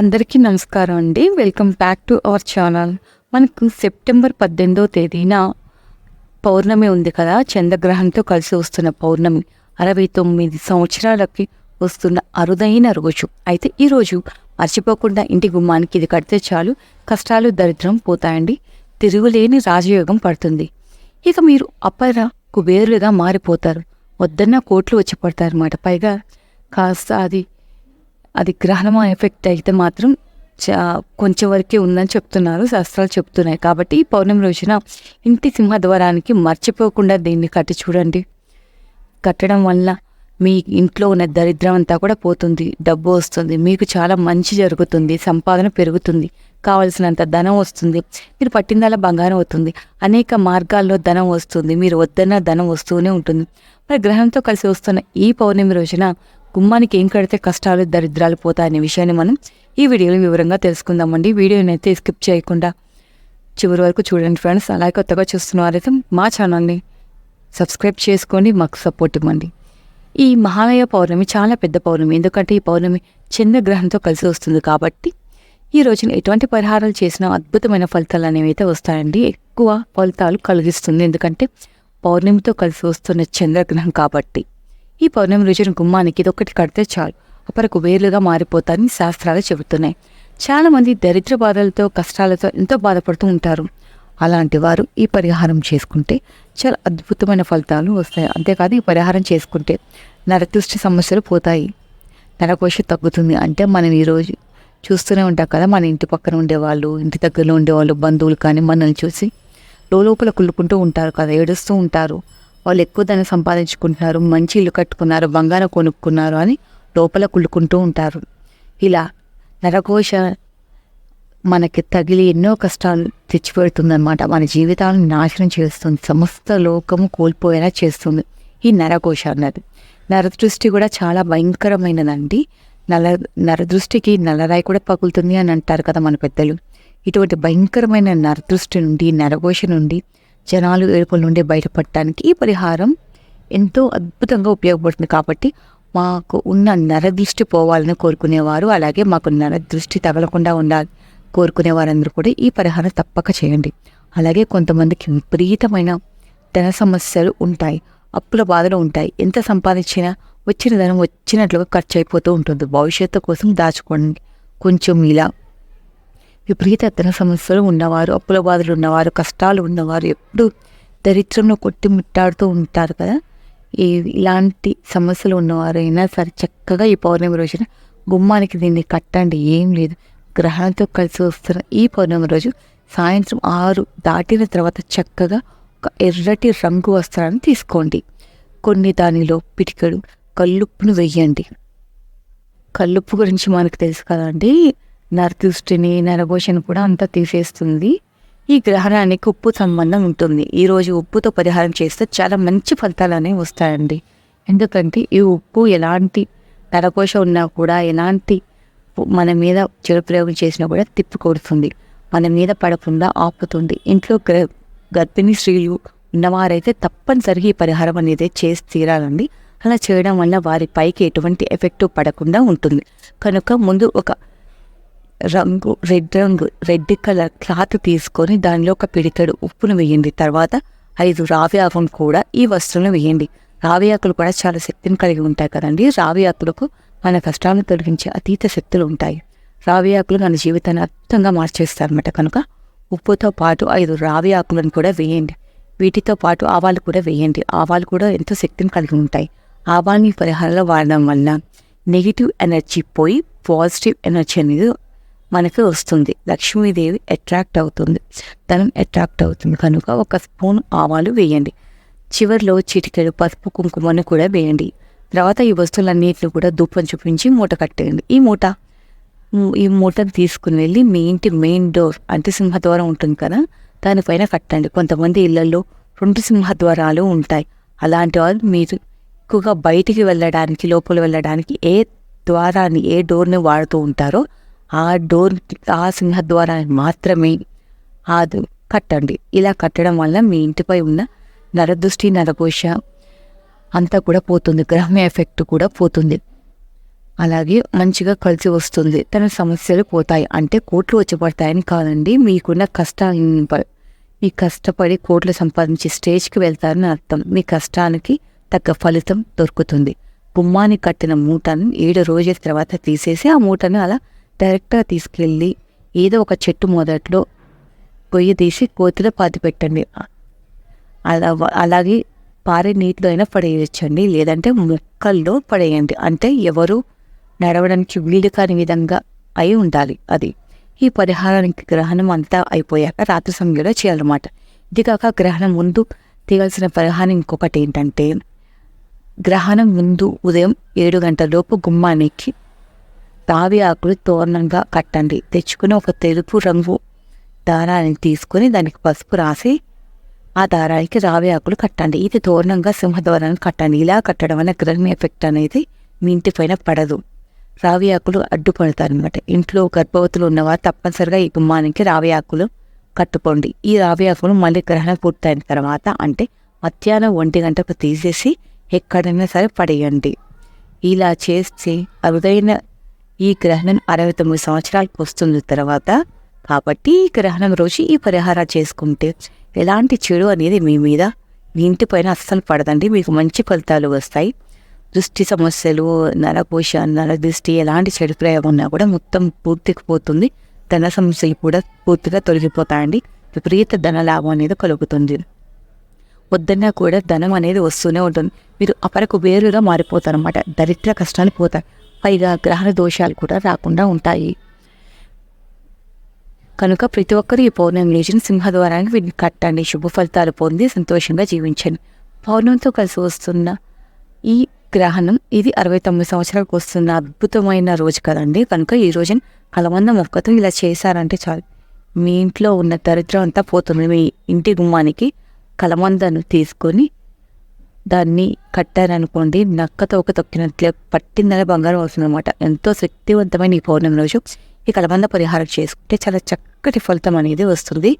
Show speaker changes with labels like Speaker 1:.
Speaker 1: అందరికీ నమస్కారం అండి. Welcome back to our channel మనకు సెప్టెంబర్ పద్దెనిమిదో తేదీన పౌర్ణమి ఉంది కదా. చంద్రగ్రహంతో కలిసి వస్తున్న పౌర్ణమి. అరవై తొమ్మిది సంవత్సరాలకి వస్తున్న అరుదైన రోజు. అయితే ఈరోజు మర్చిపోకుండా ఇంటి గుమ్మానికి ఇది కడితే చాలు. కష్టాలు దరిద్రం పోతాయండి. తిరుగులేని రాజయోగం పడుతుంది. ఇక మీరు అపర కుబేరులుగా మారిపోతారు. వద్దన్న కోట్లు వచ్చి పడతారన్నమాట. పైగా కాస్త అది అది గ్రహణం ఎఫెక్ట్ అయితే మాత్రం చా కొంచెం వరకే ఉందని చెప్తున్నారు శాస్త్రాలు చెప్తున్నాయి. కాబట్టి ఈ పౌర్ణమి రోజున ఇంటి సింహద్వారానికి మర్చిపోకుండా దీన్ని కట్టి చూడండి. కట్టడం వల్ల మీ ఇంట్లో ఉన్న దరిద్రం అంతా కూడా పోతుంది డబ్బు వస్తుంది మీకు చాలా మంచి జరుగుతుంది సంపాదన పెరుగుతుంది కావలసినంత ధనం వస్తుంది మీరు పట్టిందల్లా బంగారం అవుతుంది అనేక మార్గాల్లో ధనం వస్తుంది మీరు వద్దన్న ధనం వస్తూనే ఉంటుంది. మరి గ్రహంతో కలిసి వస్తున్న ఈ పౌర్ణమి రోజున గుమ్మానికి ఏం కడితే కష్టాలు దరిద్రాలు పోతాయనే విషయాన్ని మనం ఈ వీడియోలో వివరంగా తెలుసుకుందామండి. వీడియోని అయితే స్కిప్ చేయకుండా చివరి వరకు చూడండి ఫ్రెండ్స్. అలాగే కొత్తగా చూస్తున్నవారైతే మా ఛానల్ని సబ్స్క్రైబ్ చేసుకోండి మాకు సపోర్ట్ ఇవ్వండి. ఈ మహాలయ పౌర్ణమి చాలా పెద్ద పౌర్ణమి. ఎందుకంటే ఈ పౌర్ణమి చంద్రగ్రహంతో కలిసి వస్తుంది కాబట్టి ఈ రోజున ఎటువంటి పరిహారాలు చేసినా అద్భుతమైన ఫలితాలు అనేవి అయితే వస్తాయండి. ఎక్కువ ఫలితాలు కలిగిస్తుంది. ఎందుకంటే పౌర్ణమితో కలిసి వస్తున్న చంద్రగ్రహం కాబట్టి. ఈ పౌర్ణమి రోజున గుమ్మానికి ఇదొక్కటి కడితే చాలు. అపరకు వేర్లుగా మారిపోతారని శాస్త్రాలు చెబుతున్నాయి. చాలామంది దరిద్ర బాధలతో కష్టాలతో ఎంతో బాధపడుతూ ఉంటారు. అలాంటి వారు ఈ పరిహారం చేసుకుంటే చాలా అద్భుతమైన ఫలితాలు వస్తాయి. అంతేకాదు ఈ పరిహారం చేసుకుంటే నరదృష్టి సమస్యలు పోతాయి. నరకోశ తగ్గుతుంది అంటే మనం ఈరోజు చూస్తూనే ఉంటాం కదా మన ఇంటి పక్కన ఉండేవాళ్ళు ఇంటి దగ్గరలో ఉండేవాళ్ళు బంధువులు కానీ మనల్ని చూసి లోపల కుళ్ళుకుంటూ ఉంటారు కదా ఏడుస్తూ ఉంటారు. వాళ్ళు ఎక్కువ ధనం సంపాదించుకుంటున్నారు మంచి ఇల్లు కట్టుకున్నారు బంగారం కొనుక్కున్నారు అని లోపల కుళ్ళుకుంటూ ఉంటారు. ఇలా నరకోశ మనకి తగిలి ఎన్నో కష్టాలు తెచ్చిపెడుతుందన్నమాట. మన జీవితాలను నాశనం చేస్తుంది. సమస్త లోకము కోల్పోయేలా చేస్తుంది ఈ నరకోశ అన్నది. నరదృష్టి కూడా చాలా భయంకరమైనదండి. నల నరదృష్టికి నల్లరాయి కూడా పగులుతుంది అని అంటారు కదా మన పెద్దలు. ఇటువంటి భయంకరమైన నరదృష్టి నుండి నరఘోష నుండి జనాలు ఏడుపుల నుండి బయటపడటానికి ఈ పరిహారం ఎంతో అద్భుతంగా ఉపయోగపడుతుంది కాబట్టి మాకు ఉన్న నరదృష్టి పోవాలని కోరుకునేవారు. అలాగే మాకు నరదృష్టి తగలకుండా ఉండాలి కోరుకునే వారందరూ కూడా ఈ పరిహారం తప్పక చేయండి. అలాగే కొంతమందికి విపరీతమైన ధన సమస్యలు ఉంటాయి అప్పుల బాధలు ఉంటాయి. ఎంత సంపాదించినా వచ్చిన ధనం వచ్చినట్లుగా ఖర్చు అయిపోతూ ఉంటుంది. భవిష్యత్తు కోసం దాచుకోండి. కొంచెం ఇలా విపరీత ధన సమస్యలు ఉన్నవారు అప్పుల బాధలు ఉన్నవారు కష్టాలు ఉన్నవారు ఎప్పుడు దరిద్రంలో కొట్టి ముట్టాడుతూ ఉంటారు కదా. ఈ ఇలాంటి సమస్యలు ఉన్నవారైనా సరే చక్కగా ఈ పౌర్ణమి రోజున గుమ్మానికి దీన్ని కట్టండి ఏం లేదు. గ్రహణంతో కలిసి వస్తున్న ఈ పౌర్ణమి రోజు సాయంత్రం ఆరు దాటిన తర్వాత చక్కగా ఒక ఎర్రటి రంగు వస్త్రాన్ని తీసుకోండి. కొన్ని దానిలో పిటికడు కల్లుప్పును వెయ్యండి కల్లుప్పు గురించి మనకు తెలుసు కదండి నరదృష్టిని నరఘోషను కూడా అంతా తీసేస్తుంది. ఈ గ్రహణానికి ఉప్పు సంబంధం ఉంటుంది. ఈరోజు ఉప్పుతో పరిహారం చేస్తే చాలా మంచి ఫలితాలు అనేవి వస్తాయండి. ఎందుకంటే ఈ ఉప్పు ఎలాంటి నరఘోష ఉన్నా కూడా ఎలాంటి మన మీద చెడు ప్రయోగం చేసినా కూడా తిప్పి కొడుతుంది. మన మీద పడకుండా ఆపుతుంది. ఇంట్లో గ్ర గర్భిణీ స్త్రీలు ఉన్నవారైతే తప్పనిసరిగా ఈ పరిహారం అనేది చేసి తీరాలండి. అలా చేయడం వల్ల వారి పైకి ఎటువంటి ఎఫెక్ట్ పడకుండా ఉంటుంది. కనుక ముందు ఒక రంగు రెడ్ రంగు రెడ్ కలర్ క్లాత్ తీసుకొని దానిలో ఒక పిడికడు ఉప్పును వేయండి. తర్వాత ఐదు రావి ఆకును కూడా ఈ వస్తువులను వేయండి. రావి ఆకులు కూడా చాలా శక్తిని కలిగి ఉంటాయి కదండి. రావి ఆకులకు మన కష్టాలను తొలగించే అతీత శక్తులు ఉంటాయి. రావి ఆకులు మన జీవితాన్ని అద్భుతంగా మార్చేస్తారన్నమాట కనుక ఉప్పుతో పాటు ఐదు రావి ఆకులను కూడా వేయండి. వీటితో పాటు ఆవాలు కూడా వేయండి. ఆవాలు కూడా ఎంతో శక్తిని కలిగి ఉంటాయి. ఆవాల్ని పరిహారంలో వాడడం వల్ల నెగిటివ్ ఎనర్జీ పోయి పాజిటివ్ ఎనర్జీ అనేది మనకి వస్తుంది. లక్ష్మీదేవి అట్రాక్ట్ అవుతుంది. ధనం అట్రాక్ట్ అవుతుంది. కనుక ఒక స్పూన్ ఆవాలు వేయండి. చివరిలో చిటికెడు పసుపు కుంకుమను కూడా వేయండి. తర్వాత ఈ వస్తువులన్నిటిని కూడా ధూపం చూపించి మూట కట్టేయండి. ఈ మూట ఈ మూటను తీసుకుని వెళ్ళి మీ ఇంటి మెయిన్ డోర్ అంటే సింహద్వారం ఉంటుంది కదా దానిపైన కట్టండి. కొంతమంది ఇళ్ళలో రెండు సింహద్వారాలు ఉంటాయి. అలాంటి వాళ్ళు మీరు ఎక్కువగా బయటికి వెళ్ళడానికి లోపల వెళ్ళడానికి ఏ ద్వారాన్ని ఏ డోర్ని వాడుతూ ఉంటారో ఆ డోర్ ఆ సింహద్వారాన్ని మాత్రమే అది కట్టండి. ఇలా కట్టడం వల్ల మీ ఇంటిపై ఉన్న నరదృష్టి నరకోశ అంతా కూడా పోతుంది. గ్రహం ఎఫెక్ట్ కూడా పోతుంది. అలాగే మంచిగా కలిసి వస్తుంది. తన సమస్యలు పోతాయి. అంటే కోట్లు వచ్చి పడతాయని కాదండి. మీకున్న కష్టాన్ని మీ కష్టపడి కోట్లు సంపాదించి స్టేజ్కి వెళ్తారని అర్థం. మీ కష్టానికి తగ్గ ఫలితం దొరుకుతుంది. గుమ్మాన్ని కట్టిన మూటను ఏడు రోజుల తర్వాత తీసేసి ఆ మూటను అలా డైరెక్ట్గా తీసుకెళ్ళి ఏదో ఒక చెట్టు మొదట్లో పొయ్యి తీసి కోతిలో పాతి పెట్టండి. అలా అలాగే పారే నీటిలో అయినా పడేయచ్చండి. లేదంటే మొక్కల్లో పడేయండి. అంటే ఎవరు నడవడానికి వీలు కాని విధంగా అయి ఉండాలి అది. ఈ పరిహారానికి గ్రహణం అంతా అయిపోయాక రాత్రి సమయంలో చేయాలన్నమాట. ఇది కాక గ్రహణం ముందు తీయాల్సిన పరిహారం ఇంకొకటి ఏంటంటే గ్రహణం ముందు ఉదయం ఏడు గంటలలోపు గుమ్మానికి రావి ఆకులు తోరణంగా కట్టండి. తెచ్చుకుని ఒక తెలుపు రంగు దారాన్ని తీసుకొని దానికి పసుపు రాసి ఆ దారానికి రావి ఆకులు కట్టండి. ఇది తోరణంగా సింహద్వారాన్ని కట్టండి. ఇలా కట్టడం వల్ల గ్రహణ ఎఫెక్ట్ అనేది మీ ఇంటి పైన పడదు. రావి ఆకులు అడ్డుపడతారు అనమాట ఇంట్లో గర్భవతులు ఉన్నవారు తప్పనిసరిగా ఈ గుమ్మానికి రావి ఆకులు కట్టుకోండి. ఈ రావి ఆకులు మళ్ళీ గ్రహణం పూర్తయిన తర్వాత అంటే మధ్యాహ్నం ఒంటి గంటకు తీసేసి ఎక్కడైనా సరే పడేయండి. ఇలా చేస్తే అరుదైన ఈ గ్రహణం అరవై తొమ్మిది సంవత్సరాలకు వస్తుంది తర్వాత కాబట్టి ఈ గ్రహణం రోజు ఈ పరిహారం చేసుకుంటే ఎలాంటి చెడు అనేది మీ మీద మీ ఇంటిపైన అస్సలు పడదండి. మీకు మంచి ఫలితాలు వస్తాయి. దృష్టి సమస్యలు నరకోశ నర దృష్టి ఎలాంటి చెడు ప్రయోగం ఉన్నా కూడా మొత్తం పూర్తికి పోతుంది. ధన సమస్యలు కూడా పూర్తిగా తొలగిపోతాయండి. విపరీత ధన లాభం అనేది కలుగుతుంది. వద్దన్నా కూడా ధనం అనేది వస్తూనే ఉంటుంది. మీరు అపరకు వేరుగా మారిపోతారు అనమాట దరిద్ర కష్టాలు పోతాయి. పైగా గ్రహణ దోషాలు కూడా రాకుండా ఉంటాయి. కనుక ప్రతి ఒక్కరూ ఈ పౌర్ణమి రోజున సింహద్వారానికి వీటిని కట్టండి. శుభ ఫలితాలు పొంది సంతోషంగా జీవించండి. పౌర్ణమితో కలిసి వస్తున్న ఈ గ్రహణం ఇది అరవై తొమ్మిది సంవత్సరాలకు వస్తున్న అద్భుతమైన రోజు కదండి. కనుక ఈ రోజున కలమంద మొక్కతో ఇలా చేశారంటే చాలు. మీ ఇంట్లో ఉన్న దరిద్రం అంతా పోతుంది. మీ ఇంటి గుమ్మానికి కలమందను తీసుకొని దాన్ని కట్టారనుకోండి నక్కతో ఒక తొక్కినట్లే పట్టిందనే బంగారం వస్తుందన్నమాట. ఎంతో శక్తివంతమైన ఈ పౌర్ణమి రోజు ఈ కలబంద పరిహారం చేసుకుంటే చాలా చక్కటి ఫలితం అనేది వస్తుంది.